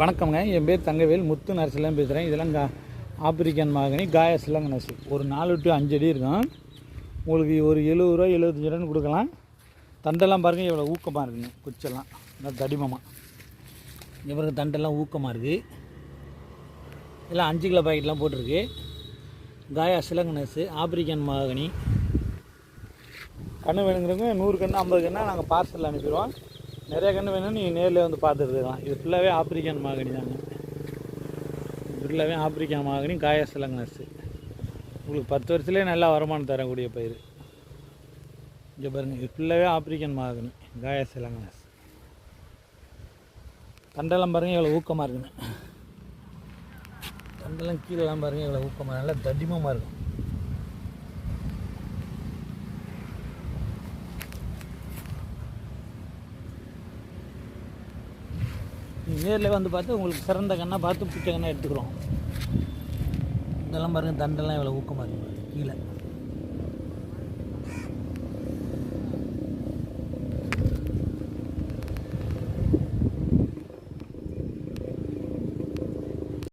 வணக்கம்ங்க. என் பேர் தங்கவேல். முத்து நரசிலாம் பேசுகிறேன் இதெல்லாம் கா ஆப்பிரிக்கன் மாகனி காயஸ்லாங்க நர்சு ஒரு நாலு டு அஞ்சு அடி இருக்கும். உங்களுக்கு ஒரு எழுபது ரூபா எழுபத்தஞ்சு ரூபான்னு கொடுக்கலாம். தண்டெல்லாம் பாருங்கள் இவ்வளோ ஊக்கமாக இருக்குங்க. குச்செல்லாம். நல்லா தடிமமாக இவருக்கு தண்டெல்லாம் ஊக்கமாக இருக்குது இதெல்லாம் அஞ்சு கிலோ பாக்கெட்லாம் போட்டிருக்கு. காயா சிலங்க நர்ஸு ஆப்பிரிக்கன் மாகனி. கன்று வேணுங்கிறவங்க நூறு கன்று ஐம்பது கண்ணா நாங்கள் பார்சல் அனுப்பிடுவோம். நிறைய கன்று வேணும்னு நீங்கள் நேரில் வந்து பார்த்துருக்கலாம் இது ஃபுல்லாகவே ஆப்பிரிக்கன் மாகனி தாங்க. இது ஃபுல்லாகவே ஆப்பிரிக்கன் மாகனி காயா உங்களுக்கு பத்து வருஷத்துலேயே நல்லா வருமானம் தரக்கூடிய பயிர். இங்கே பாருங்கள் இது ஃபுல்லாகவே ஆப்பிரிக்கன் மாகனி காயா தண்டெல்லாம் பாருங்கள் எவ்வளோ ஊக்கமாக இருக்குன்னு தண்டெல்லாம் கீழெல்லாம் பாருங்கள் எவ்வளோ ஊக்கமாக நல்லா தடிமமாக இருக்கும். நேரில் வந்து பார்த்து உங்களுக்கு சிறந்த கண்ணாக பார்த்து பிச்சை கண்ணாக எடுத்துக்கிறோம். இதெல்லாம் பாருங்கள் தண்டெல்லாம் எவ்வளோ ஊக்கமாக இருக்கு. கீழே.